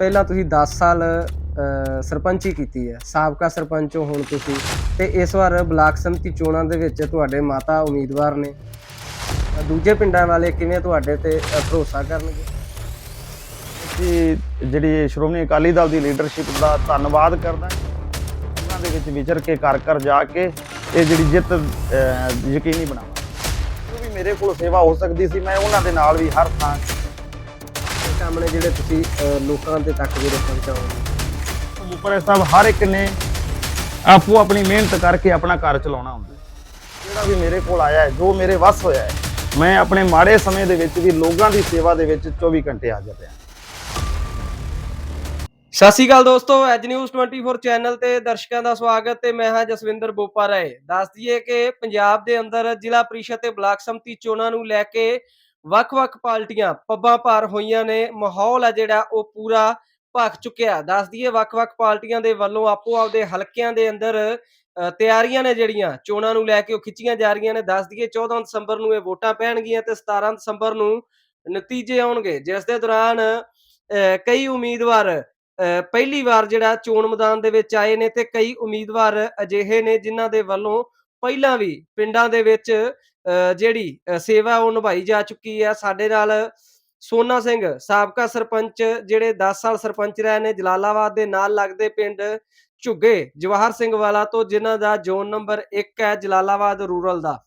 ਪਹਿਲਾਂ ਤੁਸੀਂ 10 ਸਾਲ ਅ, ਸਰਪੰਚੀ ਕੀਤੀ ਹੈ। ਸਾਬਕਾ ਸਰਪੰਚ ਹੋ ਹੁਣ ਤੁਸੀਂ। ਤੇ ਇਸ ਵਾਰ ਬਲਾਕ ਸੰਮਤੀ ਚੋਣਾਂ ਦੇ ਵਿੱਚ ਤੁਹਾਡੇ ਮਾਤਾ ਉਮੀਦਵਾਰ ਨੇ। ਦੂਜੇ ਪਿੰਡਾਂ ਵਾਲੇ ਕਿਵੇਂ ਤੁਹਾਡੇ ਤੇ ਭਰੋਸਾ ਕਰਨਗੇ? ਕਿ ਜਿਹੜੀ ਸ਼੍ਰੋਮਣੀ ਅਕਾਲੀ ਦਲ ਦੀ ਲੀਡਰਸ਼ਿਪ ਦਾ ਧੰਨਵਾਦ ਕਰਦਾ ਉਹਨਾਂ ਦੇ ਵਿੱਚ ਵਿਚਰ ਕੇ ਘਰ ਘਰ ਜਾ ਕੇ ਇਹ ਜਿਹੜੀ ਜਿੱਤ ਯਕੀਨੀ ਬਣਾਵਾਂ ਵੀ ਮੇਰੇ ਕੋਲ ਸੇਵਾ ਹੋ ਸਕਦੀ ਸੀ ਮੈਂ ਉਹਨਾਂ ਦੇ ਨਾਲ ਵੀ ਹਰ ਥਾਂ ਕੰਮ ਨੇ ਜਿਹੜੇ ਤੁਸੀਂ ਲੋਕਾਂ ਦੇ ਤੱਕ ਜਿਹੜੇ ਪਹੁੰਚਾਓਗੇ ਉੱਪਰ ਸਾਹਿਬ ਹਰ ਇੱਕ ਨੇ ਆਪੋ ਆਪਣੀ ਮਿਹਨਤ ਕਰਕੇ ਆਪਣਾ ਘਰ ਚਲਾਉਣਾ ਹੁੰਦਾ। ਜਿਹੜਾ ਵੀ ਮੇਰੇ ਕੋਲ ਆਇਆ ਹੈ ਜੋ ਮੇਰੇ ਵੱਸ ਹੋਇਆ ਹੈ ਮੈਂ ਆਪਣੇ ਮਾੜੇ ਸਮੇਂ ਦੇ ਵਿੱਚ ਵੀ ਲੋਕਾਂ ਦੀ ਸੇਵਾ ਦੇ ਵਿੱਚ 24 ਘੰਟੇ ਹਾਜ਼ਰ ਰਿਹਾ। ਸਤਿ ਸ਼੍ਰੀ ਅਕਾਲ ਦੋਸਤੋ ਐਜ ਨਿਊਜ਼ 24 ਚੈਨਲ ਤੇ ਦਰਸ਼ਕਾਂ ਦਾ ਸਵਾਗਤ ਤੇ ਮੈਂ ਹਾਂ ਜਸਵਿੰਦਰ ਬੋਪਾ ਰਾਏ ਦੱਸ ਦਈਏ ਕਿ ਪੰਜਾਬ ਦੇ ਅੰਦਰ ਜ਼ਿਲ੍ਹਾ ਪ੍ਰੀਸ਼ਦ ਤੇ ਬਲਾਕ ਸੰਮਤੀ ਚੋਣਾਂ ਨੂੰ ਲੈ ਕੇ ਵੱਖ-ਵੱਖ ਪਾਰਟੀਆਂ ਪੱਬਾਂ ਭਾਰ ਹੋਈਆਂ ਨੇ ਮਾਹੌਲ ਆ ਜਿਹੜਾ ਉਹ ਪੂਰਾ ਭਖ ਚੁੱਕਿਆ। ਦੱਸ ਦਈਏ ਵੱਖ-ਵੱਖ ਪਾਰਟੀਆਂ ਦੇ ਵੱਲੋਂ ਆਪੋ ਆਪਦੇ ਹਲਕਿਆਂ ਦੇ ਅੰਦਰ ਤਿਆਰੀਆਂ ਨੇ ਜਿਹੜੀਆਂ ਚੋਣਾਂ ਨੂੰ ਲੈ ਕੇ ਉਹ ਖਿੱਚੀਆਂ ਜਾ ਰਹੀਆਂ ਨੇ। ਦੱਸ ਦਈਏ 14 ਦਸੰਬਰ ਨੂੰ ਇਹ ਵੋਟਾਂ ਪੈਣਗੀਆਂ ਤੇ 17 ਦਸੰਬਰ ਨੂੰ ਨਤੀਜੇ ਆਉਣਗੇ ਜਿਸ ਦੇ ਦੌਰਾਨ ਅ, ਕਈ ਉਮੀਦਵਾਰ ਅ, ਪਹਿਲੀ ਵਾਰ ਜਿਹੜਾ ਚੋਣ ਮੈਦਾਨ ਦੇ ਵਿੱਚ ਆਏ ਨੇ ਤੇ ਕਈ ਉਮੀਦਵਾਰ ਅਜਿਹੇ ਨੇ ਜਿਨ੍ਹਾਂ ਦੇ ਵੱਲੋਂ ਪਹਿਲਾਂ ਵੀ ਪਿੰਡਾਂ ਦੇ ਵਿੱਚ ਜਿਹੜੀ ਸੇਵਾ ਉਹ ਨਿਭਾਈ ਜਾ ਚੁੱਕੀ ਹੈ ਸਾਡੇ ਨਾਲ ਸੋਨਾ ਸਿੰਘ, ਸਾਬਕਾ ਸਰਪੰਚ, ਜਿਹੜੇ 10 ਸਾਲ ਸਰਪੰਚ ਰਹੇ ਨੇ, ਜਲਾਲਾਬਾਦ ਦੇ ਨਾਲ ਲੱਗਦੇ ਪਿੰਡ ਝੁੱਗੇ, ਜਵਾਹਰ ਸਿੰਘ ਵਾਲਾ ਤੋਂ, ਜਿਨ੍ਹਾਂ ਦਾ ਜ਼ੋਨ ਨੰਬਰ 1 ਹੈ, ਜਲਾਲਾਬਾਦ ਰੂਰਲ ਦਾ।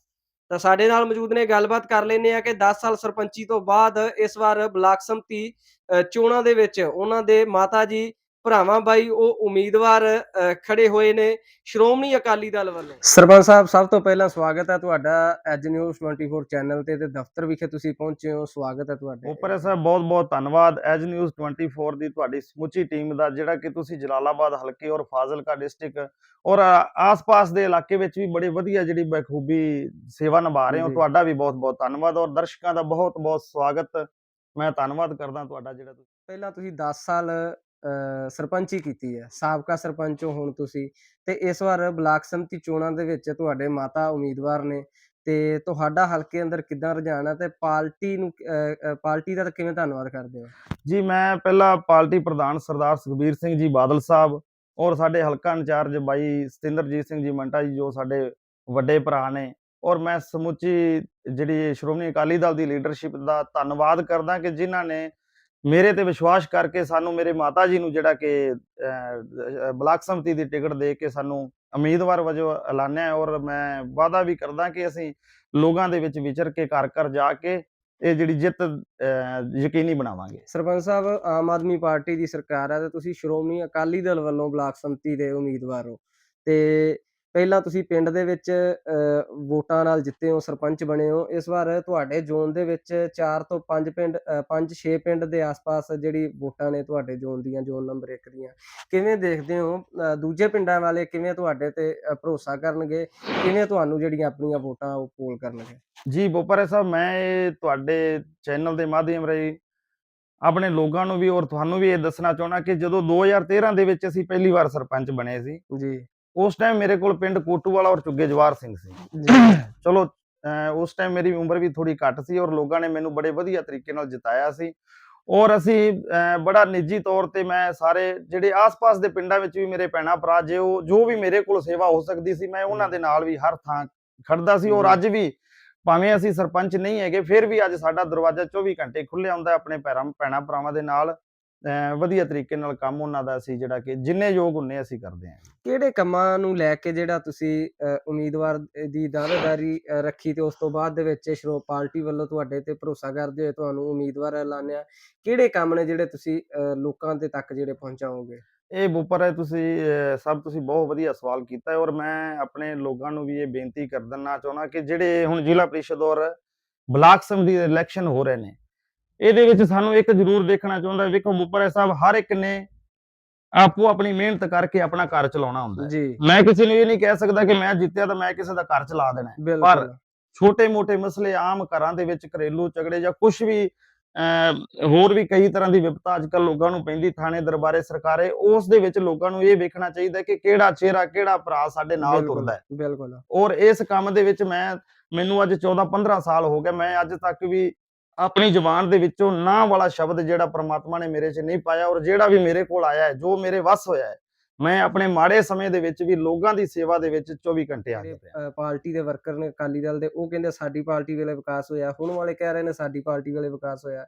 ਤਾਂ ਸਾਡੇ ਨਾਲ ਮੌਜੂਦ ਨੇ, ਗੱਲਬਾਤ ਕਰ ਲੈਨੇ ਆ ਕਿ 10 ਸਾਲ ਸਰਪੰਚੀ ਤੋਂ ਬਾਅਦ ਇਸ ਵਾਰ ਬਲਾਕ ਸੰਮਤੀ ਚੋਣਾਂ ਦੇ ਵਿੱਚ ਉਹਨਾਂ ਦੇ ਮਾਤਾ ਜੀ ਭਰਾਵਾਂ ਬਾਈ ਉਹ ਉਮੀਦਵਾਰ ਖੜੇ ਹੋਏ ਨੇ ਸ਼੍ਰੋਮਣੀ ਅਕਾਲੀ ਦਲ ਵੱਲੋਂ। ਸਰਪੰਚ ਸਾਹਿਬ ਸਭ ਤੋਂ ਪਹਿਲਾਂ ਸਵਾਗਤ ਹੈ ਤੁਹਾਡਾ ਐਜ ਨਿਊਜ਼ 24 ਚੈਨਲ ਤੇ ਤੇ ਦਫ਼ਤਰ ਵਿਖੇ ਤੁਸੀਂ ਪਹੁੰਚੇ ਹੋ। ਸਵਾਗਤ ਹੈ ਤੁਹਾਡਾ। ਉਪਰ ਸਾਹਿਬ ਬਹੁਤ ਬਹੁਤ ਧੰਨਵਾਦ। ਐਜ ਨਿਊਜ਼ 24 ਦੀ ਤੁਹਾਡੀ ਸਮੁੱਚੀ ਟੀਮ ਦਾ ਜਿਹੜਾ ਕਿ ਤੁਸੀਂ ਜਲਾਲਾਬਾਦ ਹਲਕੇ ਔਰ ਫਾਜ਼ਿਲਕਾ ਡਿਸਟ੍ਰਿਕਟ ਔਰ ਆਸ-ਪਾਸ ਦੇ ਇਲਾਕੇ ਵਿੱਚ ਵੀ ਬੜੀ ਵਧੀਆ ਜਿਹੜੀ ਬਖੂਬੀ ਸੇਵਾ ਨਿਭਾ ਰਹੇ ਹੋ। ਤੁਹਾਡਾ ਵੀ ਬਹੁਤ ਬਹੁਤ ਧੰਨਵਾਦ ਔਰ ਦਰਸ਼ਕਾਂ ਦਾ ਬਹੁਤ ਬਹੁਤ ਸਵਾਗਤ। ਮੈਂ ਧੰਨਵਾਦ ਕਰਦਾ ਤੁਹਾਡਾ ਜਿਹੜਾ ਤੁਸੀਂ ਪਹਿਲਾਂ ਤੁਸੀਂ 10 ਸਾਲ ਸਰਪੰਚੀ ਕੀਤੀ ਹੈ। ਸਾਬਕਾ ਸਰਪੰਚ ਹੋ ਹੁਣ ਤੁਸੀਂ। ਤੇ ਇਸ ਵਾਰ ਬਲਾਕ ਸੰਮਤੀ ਚੋਣਾਂ ਦੇ ਵਿੱਚ ਤੁਹਾਡੇ ਮਾਤਾ ਉਮੀਦਵਾਰ ਨੇ ਤੇ ਤੁਹਾਡਾ ਹਲਕੇ ਅੰਦਰ ਕਿੱਦਾਂ ਰੁਝਾਨ ਹੈ ਤੇ ਪਾਰਟੀ ਨੂੰ ਪਾਰਟੀ ਦਾ ਕਿਵੇਂ ਧੰਨਵਾਦ ਕਰਦੇ ਹੋ? ਜੀ, ਮੈਂ ਪਹਿਲਾਂ ਪਾਰਟੀ ਪ੍ਰਧਾਨ ਸਰਦਾਰ ਸੁਖਬੀਰ ਸਿੰਘ ਜੀ ਬਾਦਲ ਸਾਹਿਬ ਔਰ ਸਾਡੇ ਹਲਕਾ ਇੰਚਾਰਜ ਬਾਈ ਸਤਿੰਦਰਜੀਤ ਸਿੰਘ ਜੀ ਮੰਟਾ ਜੀ, ਜੋ ਸਾਡੇ ਵੱਡੇ ਭਰਾ ਨੇ ਔਰ ਮੈਂ ਸਮੁੱਚੀ ਜਿਹੜੀ ਸ਼੍ਰੋਮਣੀ ਅਕਾਲੀ ਦਲ ਦੀ ਲੀਡਰਸ਼ਿਪ ਦਾ ਧੰਨਵਾਦ ਕਰਦਾ ਕਿ ਜਿਨ੍ਹਾਂ ਨੇ ਮੇਰੇ ਤੇ ਵਿਸ਼ਵਾਸ ਕਰਕੇ ਸਾਨੂੰ ਮੇਰੇ ਮਾਤਾ ਜੀ ਨੂੰ ਜਿਹੜਾ ਕਿ ਬਲਾਕ ਸੰਮਤੀ ਦੀ ਟਿਕਟ ਦੇ ਕੇ ਸਾਨੂੰ ਉਮੀਦਵਾਰ ਵਜੋਂ ਐਲਾਨਿਆ ਔਰ ਮੈਂ ਵਾਅਦਾ ਵੀ ਕਰਦਾ ਕਿ ਅਸੀਂ ਲੋਕਾਂ ਦੇ ਵਿੱਚ ਵਿਚਰ ਕੇ ਘਰ ਘਰ ਜਾ ਕੇ ਇਹ ਜਿਹੜੀ ਜਿੱਤ ਅਹ, ਯਕੀਨੀ ਬਣਾਵਾਂਗੇ। ਸਰਪੰਚ ਸਾਹਿਬ ਆਮ ਆਦਮੀ ਪਾਰਟੀ ਦੀ ਸਰਕਾਰ ਹੈ ਤੇ ਤੁਸੀਂ ਸ਼੍ਰੋਮਣੀ ਅਕਾਲੀ ਦਲ ਵੱਲੋਂ ਬਲਾਕ ਸੰਮਤੀ ਦੇ ਉਮੀਦਵਾਰ ਹੋ ਤੇ ਪਹਿਲਾਂ ਤੁਸੀਂ ਪਿੰਡ ਦੇ ਵਿੱਚ ਵੋਟਾਂ ਨਾਲ ਜਿੱਤੇ ਹੋ ਸਰਪੰਚ ਬਣੇ ਹੋ ਇਸ ਵਾਰ ਤੁਹਾਡੇ ਜ਼ੋਨ ਦੇ ਵਿੱਚ 4 ਤੋਂ 5 ਪਿੰਡ 5-6 ਪਿੰਡ ਦੇ ਆਸ-ਪਾਸ ਜਿਹੜੀ ਵੋਟਾਂ ਨੇ ਤੁਹਾਡੇ ਜ਼ੋਨ ਦੀਆਂ ਜ਼ੋਨ ਨੰਬਰ 1 ਦੀਆਂ ਕਿਵੇਂ ਦੇਖਦੇ ਹੋ? ਦੂਜੇ ਪਿੰਡਾਂ ਵਾਲੇ ਕਿਵੇਂ ਤੁਹਾਡੇ ਤੇ ਭਰੋਸਾ ਕਰਨਗੇ? ਕਿਵੇਂ ਤੁਹਾਨੂੰ ਜਿਹੜੀਆਂ ਆਪਣੀਆਂ ਵੋਟਾਂ ਉਹ ਪੋਲ ਕਰਨਗੇ? ਜੀ ਬੋਪਰੇ ਸਾਹਿਬ ਮੈਂ ਤੁਹਾਡੇ ਚੈਨਲ ਦੇ ਮਾਧਿਅਮ ਰਾਹੀਂ ਆਪਣੇ ਲੋਕਾਂ ਨੂੰ ਵੀ ਔਰ ਤੁਹਾਨੂੰ ਵੀ ਇਹ ਦੱਸਣਾ ਚਾਹੁੰਦਾ ਕਿ ਜਦੋਂ 2013 ਦੇ ਵਿੱਚ ਅਸੀਂ ਪਹਿਲੀ ਵਾਰ ਸਰਪੰਚ ਬਣੇ ਸੀ ਜੀ। ਉਸ ਟਾਈਮ ਮੇਰੇ ਕੋਲ ਪਿੰਡ ਕੋਟੂਵਾਲਾ ਔਰ ਚੁੱਗੇ ਜਵਾਰ ਸਿੰਘ ਸੀ। ਚਲੋ ਉਸ ਟਾਈਮ ਮੇਰੀ ਉਮਰ ਵੀ ਥੋੜੀ ਘੱਟ ਸੀ ਔਰ ਲੋਕਾਂ ਨੇ ਮੈਨੂੰ ਬੜੇ ਵਧੀਆ ਤਰੀਕੇ ਨਾਲ ਜਿਤਾਇਆ ਸੀ। ਔਰ ਅਸੀਂ ਬੜਾ ਨਿੱਜੀ ਤੌਰ ਤੇ ਮੈਂ ਸਾਰੇ ਜਿਹੜੇ ਆਸ-ਪਾਸ ਦੇ ਪਿੰਡਾਂ ਵਿੱਚ ਵੀ ਮੇਰੇ ਭੈਣਾਂ ਭਰਾ ਜੇ ਉਹ ਜੋ ਵੀ ਮੇਰੇ ਕੋਲ ਸੇਵਾ ਹੋ ਸਕਦੀ ਸੀ ਮੈਂ ਉਹਨਾਂ ਦੇ ਨਾਲ ਵੀ ਹਰ ਥਾਂ ਖੜਦਾ ਸੀ। ਔਰ। ਅੱਜ ਵੀ ਭਾਵੇਂ ਅਸੀਂ ਸਰਪੰਚ ਨਹੀਂ ਹੈਗੇ ਫਿਰ ਵੀ ਅੱਜ ਸਾਡਾ ਦਰਵਾਜ਼ਾ 24 ਘੰਟੇ ਖੁੱਲਿਆ ਹੁੰਦਾ ਆਪਣੇ ਭੈਣਾਂ ਭੈਣਾਂ ਭਰਾਵਾਂ ਦੇ ਨਾਲ। ਵਧੀਆ ਤਰੀਕੇ ਨਾਲ ਕੰਮ ਉਹਨਾਂ ਦਾ ਅਸੀਂ ਜਿਹੜਾ ਕਿ ਜਿੰਨੇ ਯੋਗ ਹੁੰਨੇ ਅਸੀਂ ਕਰਦੇ ਹਾਂ। ਕਿਹੜੇ ਕੰਮਾਂ ਨੂੰ ਲੈ ਕੇ ਜਿਹੜਾ ਤੁਸੀਂ ਉਮੀਦਵਾਰ ਦੀ ਦਾਅਵੇਦਾਰੀ ਰੱਖੀ ਤੇ ਉਸ ਤੋਂ ਬਾਅਦ ਦੇ ਵਿੱਚ ਸ਼੍ਰੋ ਪਾਰਟੀ ਵੱਲੋਂ ਤੁਹਾਡੇ ਤੇ ਭਰੋਸਾ ਕਰਦੇ ਹੋਏ ਤੁਹਾਨੂੰ ਉਮੀਦਵਾਰ ਐਲਾਨਿਆ ਕਿਹੜੇ ਕੰਮ ਨੇ ਜਿਹੜੇ ਤੁਸੀਂ ਲੋਕਾਂ ਦੇ ਤੱਕ ਜਿਹੜੇ ਪਹੁੰਚਾਓਗੇ? ਇਹ ਬੁੱਪਰ ਹੈ ਤੁਸੀਂ ਸਭ ਤੁਸੀਂ ਬਹੁਤ ਵਧੀਆ ਸਵਾਲ ਕੀਤਾ ਹੈ ਔਰ ਮੈਂ ਆਪਣੇ ਲੋਕਾਂ ਨੂੰ ਵੀ ਇਹ ਬੇਨਤੀ ਕਰ ਦਿੰਨਾ ਚਾਹੁੰਦਾ ਕਿ ਜਿਹੜੇ ਹੁਣ ਜ਼ਿਲ੍ਹਾ ਪ੍ਰੀਸ਼ਦ ਔਰ ਬਲਾਕ ਸਮਿਤੀ ਦੇ ਇਲੈਕਸ਼ਨ ਹੋ ਰਹੇ ਨੇ ਇਹਦੇ ਵਿੱਚ ਸਾਨੂੰ ਇੱਕ ਜ਼ਰੂਰ ਦੇਖਣਾ ਚਾਹੁੰਦਾ ਵੇਖੋ ਬੁੱਪਰ ਹੈ ਸਾਹਿਬ ਹਰ ਇੱਕ ਨੇ ਆਪੋ ਆਪਣੀ ਮਿਹਨਤ ਕਰਕੇ ਆਪਣਾ ਘਰ ਚਲਾਉਣਾ ਹੁੰਦਾ ਹੈ। ਮੈਂ ਕਿਸੇ ਨੂੰ ਇਹ ਨਹੀਂ ਕਹਿ ਸਕਦਾ ਕਿ ਮੈਂ ਜਿੱਤਿਆ ਤਾਂ ਮੈਂ ਕਿਸੇ ਦਾ ਘਰ ਚਲਾ ਦੇਣਾ। ਬਿਲਕੁਲ। ਛੋਟੇ-ਮੋਟੇ ਮਸਲੇ ਆਮ ਘਰਾਂ ਦੇ ਵਿੱਚ ਘਰੇਲੂ ਝਗੜੇ ਜਾਂ ਕੁਝ ਵੀ ਹੋਰ ਵੀ ਕਈ ਤਰ੍ਹਾਂ ਦੀ ਵਿਪਤਾ ਅੱਜਕੱਲ ਲੋਕਾਂ ਨੂੰ ਪੈਂਦੀ ਥਾਣੇ ਦਰਬਾਰੇ ਸਰਕਾਰੇ ਉਸ ਦੇ ਵਿੱਚ ਲੋਕਾਂ ਨੂੰ ਇਹ ਵੇਖਣਾ ਚਾਹੀਦਾ ਕਿ ਕਿਹੜਾ ਚਿਹਰਾ ਕਿਹੜਾ ਭਰਾ ਸਾਡੇ ਨਾਲ ਤੁਰਦਾ ਹੈ। ਬਿਲਕੁਲ। ਔਰ ਇਸ ਕੰਮ ਦੇ ਵਿੱਚ ਮੈਂ ਮੈਨੂੰ ਅੱਜ 14 15 ਸਾਲ ਹੋ ਗਏ ਮੈਂ ਅੱਜ ਤੱਕ ਵੀ ਆਪਣੀ ਜ਼ੁਬਾਨ ਦੇ ਵਿੱਚੋਂ ਨਾ ਵਾਲਾ ਸ਼ਬਦ ਜਿਹੜਾ ਪ੍ਰਮਾਤਮਾ ਨੇ ਮੇਰੇ 'ਚ ਨਹੀਂ ਪਾਇਆ ਔਰ ਜਿਹੜਾ ਵੀ ਮੇਰੇ ਕੋਲ ਆਇਆ ਹੈ ਜੋ ਮੇਰੇ ਵੱਸ ਹੋਇਆ ਹੈ ਮੈਂ ਆਪਣੇ ਮਾੜੇ ਸਮੇਂ ਦੇ ਵਿੱਚ ਵੀ ਲੋਕਾਂ ਦੀ ਸੇਵਾ ਦੇ ਵਿੱਚ 24 ਘੰਟੇ ਰਿਹਾ ਅ, ਪਾਰਟੀ ਦੇ ਵਰਕਰ ਨੇ ਅਕਾਲੀ ਦਲ ਦੇ ਉਹ ਕਹਿੰਦੇ ਸਾਡੀ ਪਾਰਟੀ ਵੇਲੇ ਵਿਕਾਸ ਹੋਇਆ ਹੁਣ ਵਾਲੇ ਕਹਿ ਰਹੇ ਨੇ ਸਾਡੀ ਪਾਰਟੀ ਵੇਲੇ ਵਿਕਾਸ ਹੋਇਆ।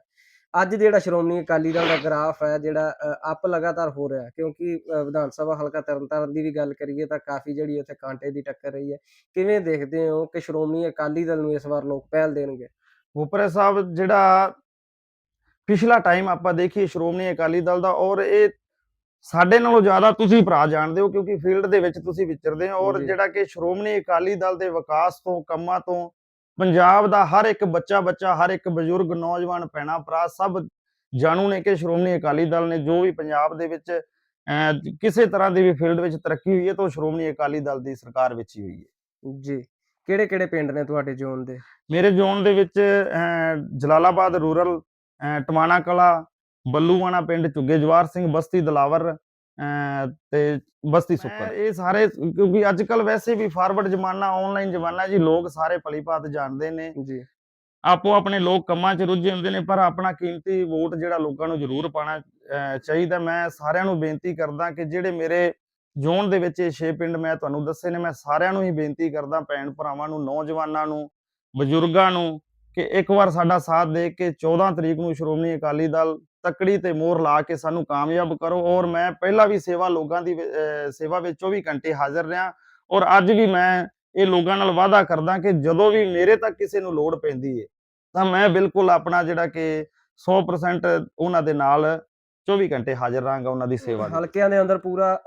ਅੱਜ ਜਿਹੜਾ ਸ਼੍ਰੋਮਣੀ ਅਕਾਲੀ ਦਲ ਦਾ ਗ੍ਰਾਫ ਹੈ ਜਿਹੜਾ ਅਪ ਲਗਾਤਾਰ ਹੋ ਰਿਹਾ ਕਿਉਂਕਿ ਵਿਧਾਨ ਸਭਾ ਹਲਕਾ ਤਰਨਤਾਰਨ ਦੀ ਵੀ ਗੱਲ ਕਰੀਏ ਤਾਂ ਕਾਫੀ ਜਿਹੜੀ ਉੱਥੇ ਕਾਂਟੇ ਦੀ ਟੱਕਰ ਰਹੀ ਹੈ। ਕਿਵੇਂ ਦੇਖਦੇ ਹੋ ਕਿ ਸ਼੍ਰੋਮਣੀ ਅਕਾਲੀ ਦਲ ਨੂੰ ਇਸ ਵਾਰ ਲੋਕ ਪਹਿਲ ਦੇਣਗੇ? ਉਪਰੇ ਸਾਹਿਬ ਜਿਹੜਾ ਪਿਛਲਾ ਟਾਈਮ ਆਪਾਂ ਦੇਖੀਏ ਸ਼੍ਰੋਮਣੀ ਅਕਾਲੀ ਦਲ ਦਾ ਔਰ ਇਹ ਸਾਡੇ ਨਾਲੋਂ ਜ਼ਿਆਦਾ ਤੁਸੀਂ ਭਰਾ ਜਾਣਦੇ ਹੋ ਕਿਉਂਕਿ ਫੀਲਡ ਦੇ ਵਿੱਚ ਤੁਸੀਂ ਵਿਚਰਦੇ ਹੋ ਔਰ। ਜਿਹੜਾ ਕਿ ਸ਼੍ਰੋਮਣੀ ਅਕਾਲੀ ਦਲ ਦੇ ਵਿਕਾਸ ਤੋਂ ਕੰਮਾਂ ਤੋਂ ਪੰਜਾਬ ਦਾ ਹਰ ਇੱਕ ਬੱਚਾ ਬੱਚਾ ਹਰ ਇੱਕ ਬਜ਼ੁਰਗ ਨੌਜਵਾਨ ਭੈਣਾ ਭਰਾ ਸਭ ਜਾਣੂ ਨੇ ਕਿ ਸ਼੍ਰੋਮਣੀ ਅਕਾਲੀ ਦਲ ਨੇ ਜੋ ਵੀ ਪੰਜਾਬ ਦੇ ਵਿੱਚ ਕਿਸੇ ਤਰ੍ਹਾਂ ਦੀ ਵੀ ਫੀਲਡ ਵਿੱਚ ਤਰੱਕੀ ਹੋਈ ਹੈ ਤਾਂ ਉਹ ਸ਼੍ਰੋਮਣੀ ਅਕਾਲੀ ਦਲ ਦੀ ਸਰਕਾਰ ਵਿੱਚ ਹੀ ਹੋਈ ਹੈ ਜੀ ਕਿਹੜੇ ਕਿਹੜੇ ਪਿੰਡ ਨੇ ਤੁਹਾਡੇ ਜ਼ੋਨ ਦੇ? ਮੇਰੇ ਜ਼ੋਨ ਦੇ ਵਿੱਚ ਜਲਾਲਾਬਾਦ ਰੂਰਲ ਟਮਾਣਾ ਕਲਾ ਬੱਲੂਆਣਾ ਪਿੰਡ ਝੁੱਗੇ ਜਵਾਰ ਸਿੰਘ ਬਸਤੀ ਦਲਾਵਰ ਤੇ ਬਸਤੀ ਸੁੱਕਰ। ਇਹ ਸਾਰੇ ਕਿਉਂਕਿ ਅੱਜ ਕੱਲ ਵੈਸੇ ਵੀ ਫਾਰਵਰਡ ਜ਼ਮਾਨਾ ਆਨਲਾਈਨ ਜ਼ਮਾਨਾ ਜੀ ਲੋਕ ਸਾਰੇ ਭਲੀ ਭਾਤ ਜਾਣਦੇ ਨੇ। ਜੀ। ਆਪੋ ਆਪਣੇ ਲੋਕ ਕੰਮਾਂ 'ਚ ਰੁੱਝੇ ਹੁੰਦੇ ਨੇ ਪਰ ਆਪਣਾ ਕੀਮਤੀ ਵੋਟ ਜਿਹੜਾ ਲੋਕਾਂ ਨੂੰ ਜ਼ਰੂਰ ਪਾਣਾ ਚਾਹੀਦਾ। ਮੈਂ ਸਾਰਿਆਂ ਨੂੰ ਬੇਨਤੀ ਕਰਦਾ ਕਿ ਜਿਹੜੇ ਮੇਰੇ ਜ਼ੋਨ ਦੇ ਵਿੱਚ ਇਹ ਛੇ ਪਿੰਡ ਮੈਂ ਤੁਹਾਨੂੰ ਦੱਸੇ ਨੇ, ਮੈਂ ਸਾਰਿਆਂ ਨੂੰ ਹੀ ਬੇਨਤੀ ਕਰਦਾ ਭੈਣ ਭਰਾਵਾਂ ਨੂੰ, ਨੌਜਵਾਨਾਂ ਨੂੰ, ਬਜ਼ੁਰਗਾਂ ਨੂੰ ਕਿ ਇੱਕ ਵਾਰ ਸਾਡਾ ਸਾਥ ਦੇ ਕੇ 14 ਤਰੀਕ ਨੂੰ ਸ਼੍ਰੋਮਣੀ ਅਕਾਲੀ ਦਲ ਤਕੜੀ ਤੇ ਮੋਹਰ ਲਾ ਕੇ ਸਾਨੂੰ ਕਾਮਯਾਬ ਕਰੋ ਔਰ ਮੈਂ ਪਹਿਲਾਂ ਵੀ ਸੇਵਾ ਲੋਕਾਂ ਦੀ ਸੇਵਾ ਵਿੱਚ 24 ਘੰਟੇ ਹਾਜ਼ਰ ਰਿਹਾ ਔਰ ਅੱਜ ਵੀ ਮੈਂ ਇਹ ਲੋਕਾਂ ਨਾਲ ਵਾਅਦਾ ਕਰਦਾ ਕਿ ਜਦੋਂ ਵੀ ਮੇਰੇ ਤੱਕ ਕਿਸੇ ਨੂੰ ਲੋੜ ਪੈਂਦੀ ਹੈ ਤਾਂ ਮੈਂ ਬਿਲਕੁਲ ਆਪਣਾ ਜਿਹੜਾ ਕਿ 100% ਉਹਨਾਂ ਦੇ ਨਾਲ 24 ਘੰਟੇ ਹਾਜ਼ਰ ਰਹਾਂਗਾ ਉਹਨਾਂ ਦੀ ਸੇਵਾ ਲਈ। ਹਲਕਿਆਂ ਦੇ ਅੰਦਰ ਪੂਰਾ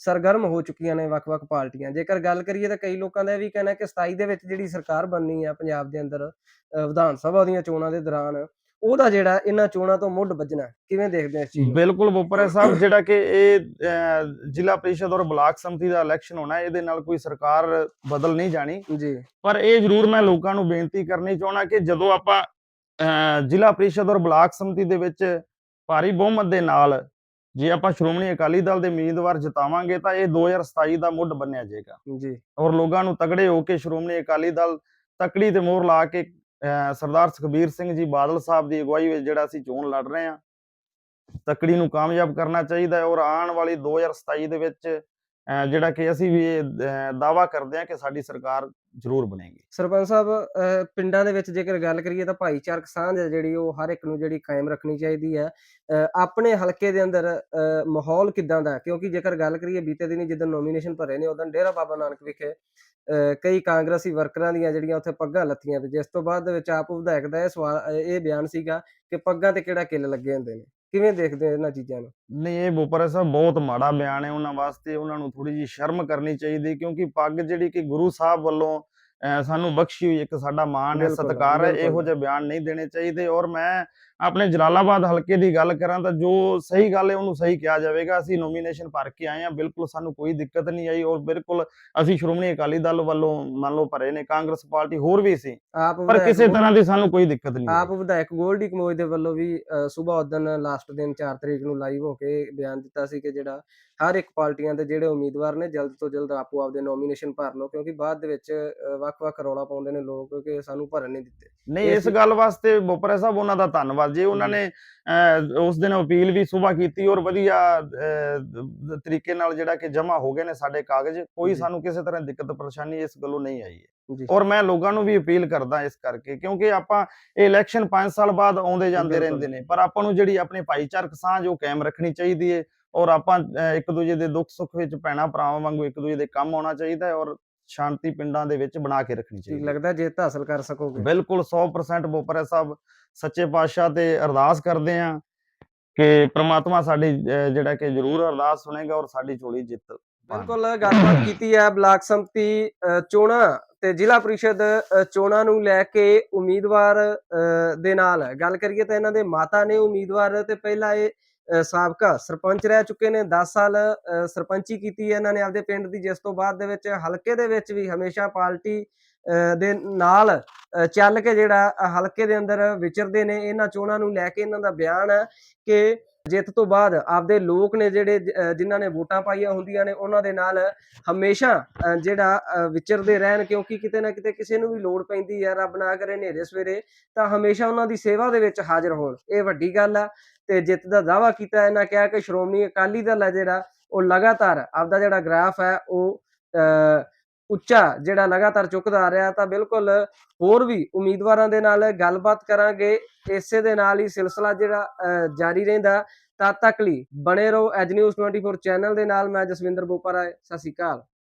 ਸਰਗਰਮ ਹੋ ਚੁੱਕੀਆਂ ਨੇ ਵੱਖ-ਵੱਖ ਪਾਰਟੀਆਂ। ਜੇਕਰ ਗੱਲ ਕਰੀਏ ਤਾਂ ਕਈ ਲੋਕਾਂ ਦਾ ਇਹ ਵੀ ਕਹਿਣਾ ਕਿ 27 ਦੇ ਵਿੱਚ ਜਿਹੜੀ ਸਰਕਾਰ ਬਣਨੀ ਹੈ ਪੰਜਾਬ ਦੇ ਅੰਦਰ ਵਿਧਾਨ ਸਭਾ ਦੀਆਂ ਚੋਣਾਂ ਦੇ ਦੌਰਾਨ ਉਹਦਾ ਜਿਹੜਾ ਇਹਨਾਂ ਚੋਣਾਂ ਤੋਂ ਮੁੱਢ ਵੱਜਣਾ। ਕਿਵੇਂ ਦੇਖਦੇ ਹੋ ਇਸ ਚੀਜ਼ ਬਿਲਕੁਲ ਬੋਪਰੇ ਸਾਹਿਬ ਜਿਹੜਾ ਕਿ ਇਹ ਜ਼ਿਲ੍ਹਾ ਪ੍ਰੀਸ਼ਦ ਔਰ ਬਲਾਕ ਸੰਮਤੀ ਦਾ ਇਲੈਕਸ਼ਨ ਹੋਣਾ ਇਹਦੇ ਨਾਲ ਕੋਈ ਸਰਕਾਰ ਬਦਲ ਨਹੀਂ ਜਾਣੀ। ਜੀ। ਪਰ ਇਹ ਜ਼ਰੂਰ ਮੈਂ ਲੋਕਾਂ ਨੂੰ ਬੇਨਤੀ ਕਰਨੀ ਚਾਹਣਾ ਕਿ ਜਦੋਂ ਆਪਾਂ ਜ਼ਿਲ੍ਹਾ ਪ੍ਰੀਸ਼ਦ ਔਰ ਬਲਾਕ ਸੰਮਤੀ ਦੇ ਵਿੱਚ ਭਾਰੀ ਬਹੁਮਤ ਦੇ ਨਾਲ ਜੇ ਆਪਾਂ ਸ਼੍ਰੋਮਣੀ ਅਕਾਲੀ ਦਲ ਦੇ ਉਮੀਦਵਾਰ ਜਿਤਾਵਾਂਗੇ ਤਾਂ ਇਹ 2027 ਦਾ ਮੁੱਢ ਬੰਨਿਆ ਜਾਏਗਾ। ਜੀ। ਔਰ ਲੋਕਾਂ ਨੂੰ ਤਗੜੇ ਹੋ ਕੇ ਸ਼੍ਰੋਮਣੀ ਅਕਾਲੀ ਦਲ ਤਕੜੀ ਤੇ ਮੋਹਰ ਲਾ ਕੇ ਸਰਦਾਰ ਸੁਖਬੀਰ ਸਿੰਘ ਜੀ ਬਾਦਲ ਸਾਹਿਬ ਦੀ ਅਗਵਾਈ ਵਿੱਚ ਜਿਹੜਾ ਅਸੀਂ ਚੋਣ ਲੜ ਰਹੇ ਹਾਂ ਤਕੜੀ ਨੂੰ ਕਾਮਯਾਬ ਕਰਨਾ ਚਾਹੀਦਾ ਹੈ। ਔਰ ਆਉਣ ਵਾਲੀ 2027 ਦੇ ਵਿੱਚ ਜਿਹੜਾ ਕਿ ਅਸੀਂ ਵੀ ਦਾਵਾ ਕਰਦੇ ਹਾਂ ਕਿ ਸਾਡੀ ਸਰਕਾਰ ਜ਼ਰੂਰ ਬਣੇਗੀ। ਸਰਪੰਚ ਸਾਹਿਬ ਪਿੰਡਾਂ ਦੇ ਵਿੱਚ ਜੇਕਰ ਗੱਲ ਕਰੀਏ ਤਾਂ ਭਾਈਚਾਰਕ ਸਾਂਝ ਹੈ ਜਿਹੜੀ ਉਹ ਹਰ ਇੱਕ ਨੂੰ ਜਿਹੜੀ ਕਾਇਮ ਰੱਖਣੀ ਚਾਹੀਦੀ ਹੈ। ਆਪਣੇ ਹਲਕੇ ਦੇ ਅੰਦਰ ਅ, ਮਾਹੌਲ ਕਿਦਾਂ ਦਾ? ਕਿਉਂਕਿ ਜੇਕਰ ਗੱਲ ਕਰੀਏ ਬੀਤੇ ਦਿਨੀ ਜਦੋਂ ਨੋਮੀਨੇਸ਼ਨ ਭਰੇ ਨੇ ਉਦੋਂ ਡੇਰਾ ਬਾਬਾ ਨਾਨਕ ਵਿਖੇ ਅ, ਕਈ ਕਾਂਗਰਸੀ ਵਰਕਰਾਂ ਦੀਆਂ ਜਿਹੜੀਆਂ ਉੱਥੇ ਪੱਗਾਂ ਲੱਥੀਆਂ ਤੇ ਜਿਸ ਤੋਂ ਬਾਅਦ ਦੇ ਵਿੱਚ ਆਪ ਵਿਧਾਇਕ ਦਾ ਇਹ ਸਵਾਲ ਇਹ ਬਿਆਨ ਸੀਗਾ ਕਿ ਪੱਗਾਂ ਤੇ ਕਿਹੜਾ ਕਿੱਲ ਲੱਗੇ ਹੁੰਦੇ ਨੇ। ਕਿਵੇਂ ਦੇਖਦੇ ਹੋ ਇਹਨਾਂ ਚੀਜ਼ਾਂ ਨੂੰ? ਨਹੀਂ, ਇਹ ਬੋਪਰਾ ਸਾਹਿਬ ਬਹੁਤ ਮਾੜਾ ਬਿਆਨ ਹੈ ਉਹਨਾਂ ਵਾਸਤੇ, ਉਹਨਾਂ ਨੂੰ ਥੋੜੀ ਜਿਹੀ ਸ਼ਰਮ ਕਰਨੀ ਚਾਹੀਦੀ ਕਿਉਂਕਿ ਪੱਗ ਜਿਹੜੀ ਕਿ ਗੁਰੂ ਸਾਹਿਬ ਵੱਲੋਂ ਸਾਨੂੰ ਬਖਸ਼ੀ ਹੋਈ ਇੱਕ ਸਾਡਾ ਮਾਣ ਹੈ ਸਤਿਕਾਰ ਹੈ। ਇਹੋ ਜਿਹੇ ਬਿਆਨ ਨਹੀਂ ਦੇਣੇ ਚਾਹੀਦੇ ਔਰ ਮੈਂ ਆਪਣੇ ਜਲਾਲਾਬਾਦ ਹਲਕੇ ਦੀ ਗੱਲ ਕਰਾਂ ਤਾਂ ਜੋ ਸਹੀ ਗੱਲ ਹੈ ਉਹਨੂੰ ਸਹੀ ਕਿਹਾ ਜਾਵੇਗਾ ਅਸੀਂ ਨੋਮੀਨੇਸ਼ਨ ਭਰ ਕੇ ਆਏ ਹਾਂ ਬਿਲਕੁਲ ਸਾਨੂੰ ਕੋਈ ਦਿੱਕਤ ਨਹੀਂ ਆਈ ਔਰ ਬਿਲਕੁਲ ਅਸੀਂ ਸ਼੍ਰੋਮਣੀ ਅਕਾਲੀ ਦਲ ਵੱਲੋਂ ਮੰਨ ਲਓ ਭਰੇ ਨੇ ਕਾਂਗਰਸ ਪਾਰਟੀ ਹੋਰ ਵੀ ਸੀ ਪਰ ਕਿਸੇ ਤਰ੍ਹਾਂ ਦੀ ਸਾਨੂੰ ਕੋਈ ਦਿੱਕਤ ਨਹੀਂ ਆਪ ਵਿਧਾਇਕ ਗੋਲਡੀ ਕਮੋਜ ਦੇ ਵੱਲੋਂ ਵੀ ਸਵੇਰ ਉਦਨ ਲਾਸਟ ਦਿਨ 4 ਤਰੀਕ ਨੂੰ ਲਾਈਵ ਹੋ ਕੇ ਬਿਆਨ ਦਿੱਤਾ ਸੀ ਕਿ ਜਿਹੜਾ ਹਰ ਇੱਕ ਪਾਰਟੀਆਂ ਦੇ ਜਿਹੜੇ ਉਮੀਦਵਾਰ ਨੇ ਜਲਦ ਤੋਂ ਜਲਦ ਆਪੋ ਆਪਦੇ ਨੋਮੀਨੇਸ਼ਨ ਭਰ ਲਓ ਕਿਉਂਕਿ ਬਾਅਦ ਦੇ ਵਿੱਚ ਵੱਖ-ਵੱਖ ਰੌਲਾ ਪਾਉਂਦੇ ਨੇ ਲੋਕ ਕਿ ਸਾਨੂੰ ਭਰਨ ਨਹੀਂ ਦਿੱਤੇ ਨਹੀਂ ਇਸ ਗੱਲ ਵਾਸਤੇ ਬੋਪਰਾ ਸਾਹਿਬ ਉਹਨਾਂ ਦਾ ਧੰਨਵਾਦ ਜੇ ਉਹਨਾਂ। ਨੇ ਉਸ ਦਿਨ ਅਪੀਲ ਵੀ ਸੁਬਾ ਕੀਤੀ ਔਰ ਵਧੀਆ ਤਰੀਕੇ ਨਾਲ ਜਿਹੜਾ ਕਿ ਜਮ੍ਹਾਂ ਹੋ ਗਏ ਨੇ ਸਾਡੇ ਕਾਗਜ਼ ਕੋਈ। ਸਾਨੂੰ ਕਿਸੇ ਤਰ੍ਹਾਂ ਦਿੱਕਤ ਪਰੇਸ਼ਾਨੀ ਇਸ ਗੱਲੋਂ ਨਹੀਂ ਆਈ ਹੈ ਔਰ ਮੈਂ ਲੋਕਾਂ ਨੂੰ ਵੀ ਅਪੀਲ ਕਰਦਾ ਇਸ ਕਰਕੇ ਕਿਉਂਕਿ ਆਪਾਂ ਇਹ ਇਲੈਕਸ਼ਨ 5 ਸਾਲ ਬਾਅਦ ਆਉਂਦੇ ਜਾਂਦੇ। ਰਹਿੰਦੇ ਨੇ ਪਰ ਆਪਾਂ ਨੂੰ ਜਿਹੜੀ ਆਪਣੇ ਭਾਈਚਾਰਕ ਸਾਂਝ ਉਹ ਕਾਇਮ ਰੱਖਣੀ ਚਾਹੀਦੀ ਹੈ ਔਰ ਆਪਾਂ ਇੱਕ ਦੂਜੇ ਦੇ ਦੁੱਖ ਸੁੱਖ ਵਿੱਚ ਭੈਣਾਂ ਭਰਾਵਾਂ ਵਾਂਗੂ ਇੱਕ ਦੂਜੇ ਦੇ ਕੰਮ ਆਉਣਾ ਚਾਹੀਦਾ ਹੈ ਔਰ ਸ਼ਾਂਤੀ ਪਿੰਡਾਂ ਦੇ ਵਿੱਚ ਬਣਾ ਕੇ ਰੱਖਣੀ ਚਾਹੀਦੀ ਹੈ। ਲੱਗਦਾ ਜਿੱਤ ਹਾਸਲ ਕਰ ਸਕੋਗੇ? ਬਿਲਕੁਲ 100% ਬੋਪਰਾ ਸਾਹਿਬ ਸੱਚੇ ਪਾਤਸ਼ਾਹ ਤੇ ਅਰਦਾਸ ਕਰਦੇ ਆ ਕਿ ਪ੍ਰਮਾਤਮਾ ਸਾਡੀ ਜਿਹੜਾ ਕਿ ਜ਼ਰੂਰ ਅਰਦਾਸ ਸੁਣੇਗਾ ਔਰ ਸਾਡੀ ਝੋਲੀ ਜਿੱਤ। ਬਿਲਕੁਲ ਗੱਲਬਾਤ ਕੀਤੀ ਹੈ ਬਲਾਕ ਸੰਮਤੀ ਚੋਣਾਂ ਤੇ ਜ਼ਿਲ੍ਹਾ ਪ੍ਰੀਸ਼ਦ ਚੋਣਾਂ ਨੂੰ ਲੈ ਕੇ ਉਮੀਦਵਾਰ ਦੇ ਨਾਲ। ਗੱਲ ਕਰੀਏ ਤਾਂ ਇਹਨਾਂ ਦੇ ਮਾਤਾ ਨੇ ਉਮੀਦਵਾਰ ਤੇ ਪਹਿਲਾਂ ਇਹ ਸਾਬਕਾ ਸਰਪੰਚ ਰਹਿ ਚੁੱਕੇ ਨੇ 10 ਸਾਲ ਅ, ਸਰਪੰਚੀ ਕੀਤੀ ਹੈ ਇਹਨਾਂ ਨੇ ਆਪਦੇ ਪਿੰਡ ਦੀ ਜਿਸ ਤੋਂ ਬਾਅਦ ਦੇ ਵਿੱਚ ਹਲਕੇ ਦੇ ਵਿੱਚ ਵੀ ਹਮੇਸ਼ਾ ਪਾਰਟੀ ਦੇ ਨਾਲ ਚੱਲ ਕੇ ਜਿਹੜਾ ਹਲਕੇ ਦੇ ਅੰਦਰ ਵਿਚਰਦੇ ਨੇ ਇਹਨਾਂ ਚੋਣਾਂ ਨੂੰ ਲੈ ਕੇ ਇਹਨਾਂ ਦਾ ਬਿਆਨ ਹੈ ਕਿ ਜਿੱਤ ਤੋਂ ਬਾਅਦ ਆਪਦੇ ਲੋਕ ਨੇ ਜਿਹੜੇ ਜ- ਜਿਨ੍ਹਾਂ ਨੇ ਵੋਟਾਂ ਪਾਈਆਂ ਹੁੰਦੀਆਂ ਨੇ ਉਹਨਾਂ ਦੇ ਨਾਲ ਹਮੇਸ਼ਾ ਅਹ ਜਿਹੜਾ ਅਹ ਵਿਚਰਦੇ ਰਹਿਣ ਕਿਉਂਕਿ ਕਿਤੇ ਨਾ ਕਿਤੇ ਕਿਸੇ ਨੂੰ ਵੀ ਲੋੜ ਪੈਂਦੀ ਹੈ ਰੱਬ ਨਾ ਕਰੇ ਹਨੇਰੇ ਸਵੇਰੇ ਤਾਂ ਹਮੇਸ਼ਾ ਉਹਨਾਂ ਦੀ ਸੇਵਾ ਦੇ ਵਿੱਚ ਹਾਜ਼ਰ ਹੋਣ। ਇਹ ਵੱਡੀ ਗੱਲ ਆ। ਤੇ ਜਿੱਤ ਦਾ ਦਾਵਾ ਕੀਤਾ ਇਹਨਾਂ ਕਿਹਾ ਕਿ ਸ਼੍ਰੋਮਣੀ ਅਕਾਲੀ ਦਲ ਹੈ ਜਿਹੜਾ ਉਹ ਲਗਾਤਾਰ ਆਪਦਾ ਜਿਹੜਾ ਗ੍ਰਾਫ ਹੈ ਉਹ ਉੱਚਾ ਜਿਹੜਾ ਲਗਾਤਾਰ ਚੁੱਕਦਾ ਆ ਰਿਹਾ ਤਾਂ ਬਿਲਕੁਲ ਹੋਰ ਵੀ ਉਮੀਦਵਾਰਾਂ ਦੇ ਨਾਲ ਗੱਲਬਾਤ ਕਰਾਂਗੇ। ਇਸੇ ਦੇ ਨਾਲ ਹੀ ਸਿਲਸਿਲਾ ਜਿਹੜਾ ਅਹ, ਜਾਰੀ ਰਹਿੰਦਾ ਤਦ ਤੱਕ ਲਈ ਬਣੇ ਰਹੋ ਐਜ ਨਿਊਜ਼ 24 ਚੈਨਲ ਦੇ ਨਾਲ ਮੈਂ ਜਸਵਿੰਦਰ ਬੋਪਾ ਰਾਏ ਸਤਿ ਸ਼੍ਰੀ ਅਕਾਲ।